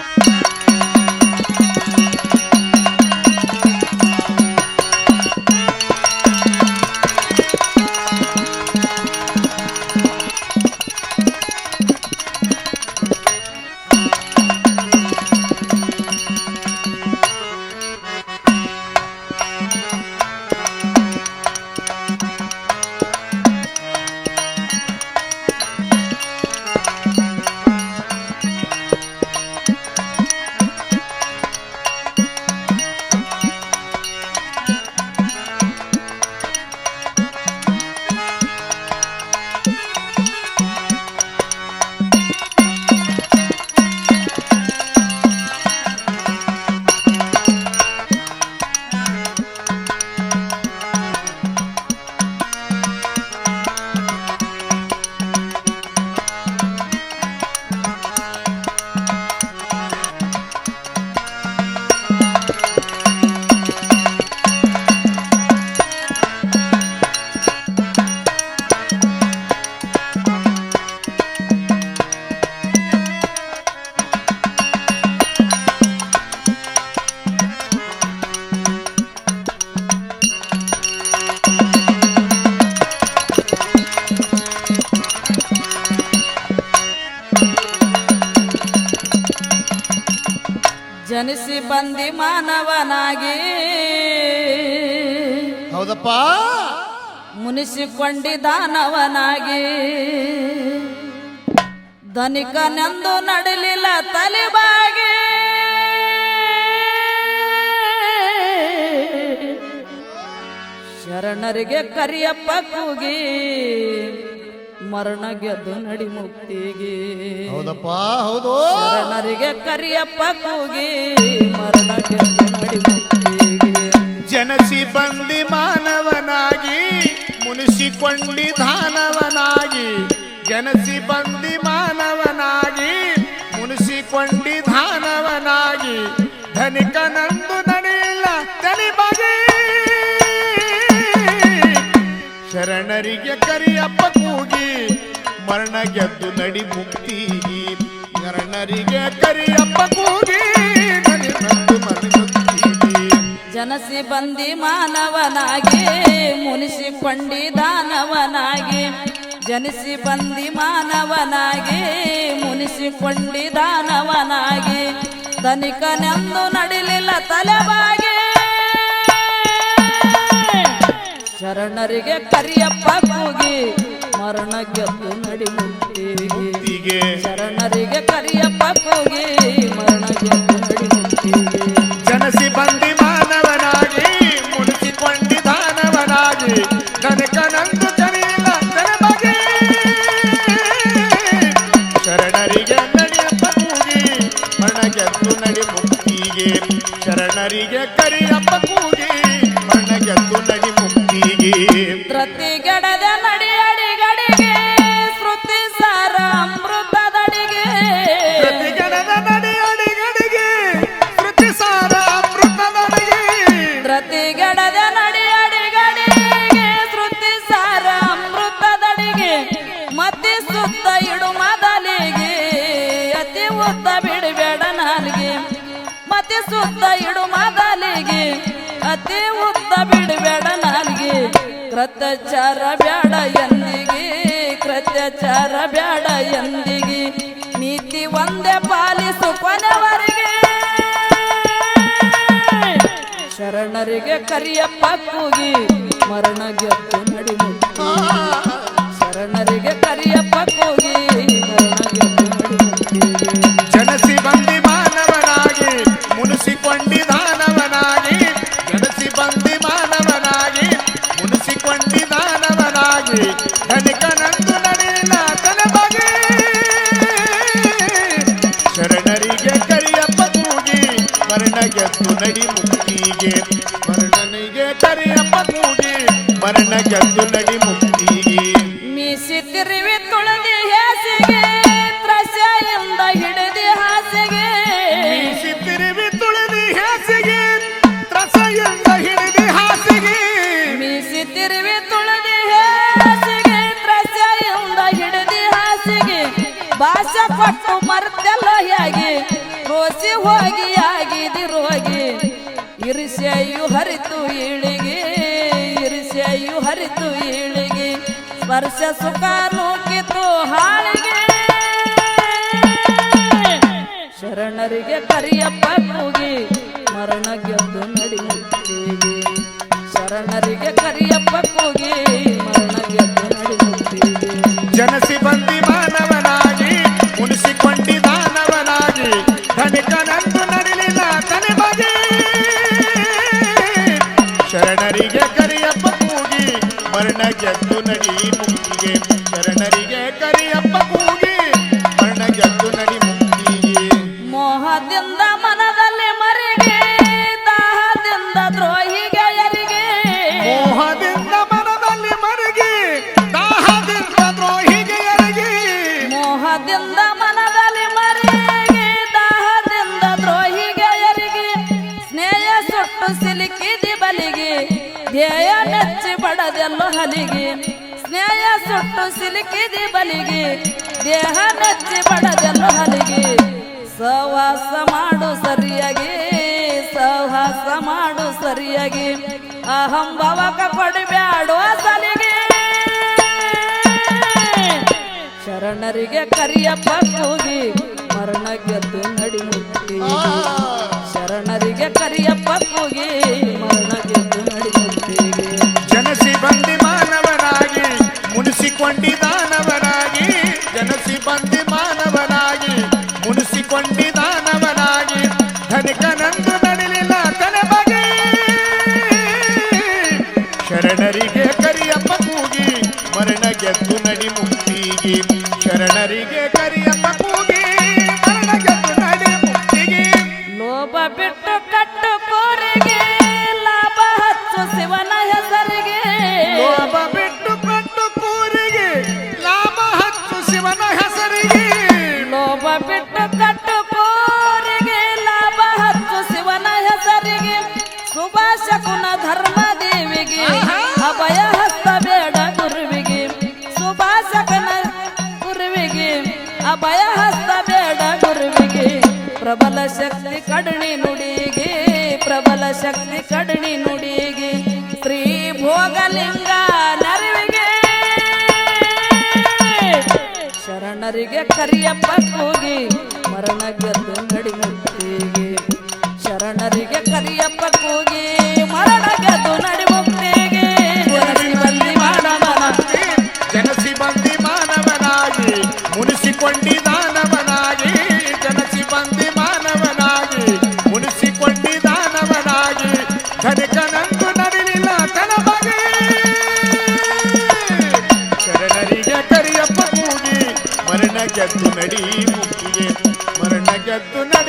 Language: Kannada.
Bye. ಜನಿಸಿ ಬಂದಿ ಮಾನವನಾಗಿ. ಹೌದಪ್ಪ. ಮುನಿಸಿಕೊಂಡಿ ದಾನವನಾಗಿ. ಧನಿಕನೆಂದು ನಡಲಿಲ್ಲ ತಲೆಬಾಗಿ. ಶರಣರಿಗೆ ಕರಿಯಪ್ಪ ಕೂಗಿ. ಮರಣ ಗೆದ್ದು ನಡಿ ಮುಕ್ತಿಗೆ ಹೌದಪ್ಪ ಹೌದು. ಶರಣರಿಗೆ ಕರಿಯಪ್ಪ ಕೂಗಿ ಮರಣ ಗೆದ್ದು ನಡಿ ಮುಕ್ತಿಗೆ ಜನಸಿ ಬಂದಿ ಮಾನವನಾಗಿ ಮುನಿಸಿಕೊಂಡಿ ಧಾನವನಾಗಿ ಜನಸಿ ಬಂದಿ ಮಾನವನಾಗಿ ಮುನಿಸಿಕೊಂಡಿ ಧಾನವನಾಗಿ ಧನಿಕನಂದು ನಡೆಯಿಲ್ಲ ತನಿ ಬಗೆ. ಶರಣರಿಗೆ ಕರಿಯಪ್ಪ ಮರಣ ಗೆದ್ದು ನಡಿ ಮುಕ್ತಿ ಶರಣರಿಗೆ ಕರಿಯಪ್ಪ ಕೂಗಿ ಜನಸಿ ಬಂದಿ ಮಾನವನಾಗಿ, ಮುನಿಸಿ ಪಂಡಿ ದಾನವನಾಗಿ. ಜನಿಸಿ ಬಂದಿ ಮಾನವನಾಗಿ, ಮುನಿಸಿ ಪಂಡಿ ದಾನವನಾಗಿ. ತನಿಖನೆಂದು ನಡಿಲಿಲ್ಲ ತಲೆಬಾಗಿ. ಶರಣರಿಗೆ ಕರಿಯಪ್ಪ ಕೂಗಿ ಮರಣ ಗೆದ್ದು ನಡಿ ಮುಕ್ತಿಗೆ ಶರಣರಿಗೆ ಕರಿಯಪ್ಪ ಕೂಗಿ ಮರಣ ಗೆದ್ದು ನಡಿ ಮುಕ್ತಿಗೆ ಜನಸಿ ಬಂದಿ ಮಾನವನಾಗಿ ಮುಡಿಸಿಕೊಂಡಿ ದಾನವನಾಗಿ ಕನಕನಂದು ಕರೆಯಿಲ್ಲ ಬಗೆ. ಶರಣರಿಗೆ ನಡಿಯಪ್ಪ ಕೂಗಿ ಮಣಗೆದ್ದು ನಡಿ ಮುಕ್ತಿಗೆ ಶರಣರಿಗೆ ಕೃತ್ಯಾಚಾರ ಬ್ಯಾಡ ಎಂದಿಗೆ ಕೃತಚಾರ ಬ್ಯಾಡ ಎಂದಿಗೆ, ನೀತಿ ಒಂದೇ ಪಾಲಿಸು ಕೊನೆವರೆಗೆ. ಶರಣರಿಗೆ ಕರಿಯಪ್ಪ ಕೂಗಿ, ಮರಣ ಗೆದ್ದು ನಡಿ ಶರಣರಿಗೆ ಕರಿಯಪ್ಪ ಕೂಗಿ ಕರಿಯಪ್ಪ ಕೂಗಿ ಮರಣ ನಡಿ ಮುಕ್ತಿಗೆ. ಮೀಸಿ ತಿರುವಿ ತುಳದಿ ಹೇಸಿಗೆ ತ್ರಸೆಯಿಂದ ಹಿಡಿದಿ ಹಾಸಿಗೆ. ಮೀಸಿ ತಿರುವಿ ತುಳಿದಿ ಹಾಸಿಗೆ ತ್ರಸೆಯಿಂದ ಹಿಡಿದಿ ಹಾಸಿಗೆ. ಮೀಸಿ ತಿರುವಿ ತುಳದಿ ಹೇಸಿಗೆ ತ್ರಸೆಯಿಂದ ಹಿಡಿದಿ ಹಾಸಿಗೆ. ಭಾಷೆ ಪಟ್ಟು ಮರ್ತೆಲ್ಲ ಹೇಗೆ ರೋಸಿ ಹೋಗಿ ಇರಿಸೆಯು ಹರಿತು ಇಳಿಗೆ, ಇರಿಸೆಯು ಹರಿತು ಇಳಿಗೆ. ಸ್ಪರ್ಶ ಸುಖ ನೂಕಿತು ಹಾಳಿಗೆ. ಶರಣರಿಗೆ ಕರಿಯಪ್ಪ ಕೂಗಿ ಮರಣ ಗೆದ್ದು ನಡಿ ಶರಣರಿಗೆ ಕರಿಯಪ್ಪ ಕೂಗಿ, ಮರಣ ಶರಣರಿಗೆ ಕರಿಯಪ್ಪ ಕೂಗಿ ಮರಣ ಗೆದ್ದು ನಡಿ ಹಲಿಗೆ ಸ್ನೇಹ ಸುಟ್ಟು ಸಿಲುಕಿದೆ ಬಲಿಗೆ, ದೇಹ ಮೆಚ್ಚಿ ಬಡದೆಲ್ಲೋ ಹಲಿಗೆ ಸಹವಾಸ ಮಾಡು ಸರಿಯಾಗಿ, ಸಹವಾಸ ಮಾಡು ಸರಿಯಾಗಿ. ಅಹಂಭವಕ ಪಡಿಬ್ಯಾಡುವ ಸಲಿಗೆ. ಶರಣರಿಗೆ ಕರಿಯಪ್ಪ ಕೂಗಿ ಮರಣ ಗೆದ್ದು ನಡಿ ಶರಣರಿಗೆ ಕರಿಯಪ್ಪ ಕೂಗಿ ಮರಣ ಗೆದ್ದು ನಡಿ ಜನಸಿ ಬಂದಿ ಮುನಿಸಿಕೊಂಡಿದಾನವನಾಗಿ ಜನಸಿ ಬಂದಿ ಮಾನವನಾಗಿ ಮುನಿಸಿಕೊಂಡಿದಾನವನಾಗಿ ಧನಿಕನಂದು ಅಭಯ ಹಸ್ತ ಬೇಡ ಗುರುವಿಗೆ. ಪ್ರಬಲ ಶಕ್ತಿ ಕಡಣಿ ನುಡಿಗೆ, ಪ್ರಬಲ ಶಕ್ತಿ ಕಡಣಿ ನುಡಿಗೆ. ಶ್ರೀ ಭೋಗಲಿಂಗ ನರಿವಿಗೆ. ಶರಣರಿಗೆ ಕರಿಯಪ್ಪ ಕೂಗಿ, ಮರಣ ಗೆದ್ದು ನಡಿ. ಕರಿಯಪ್ಪ ಕೂಗಿ ಮರಣ ಗೆದ್ದು ನಡಿ ಮುಕ್ತಿಗೆ ಮರಣ ಗೆದ್ದು ನಡಿ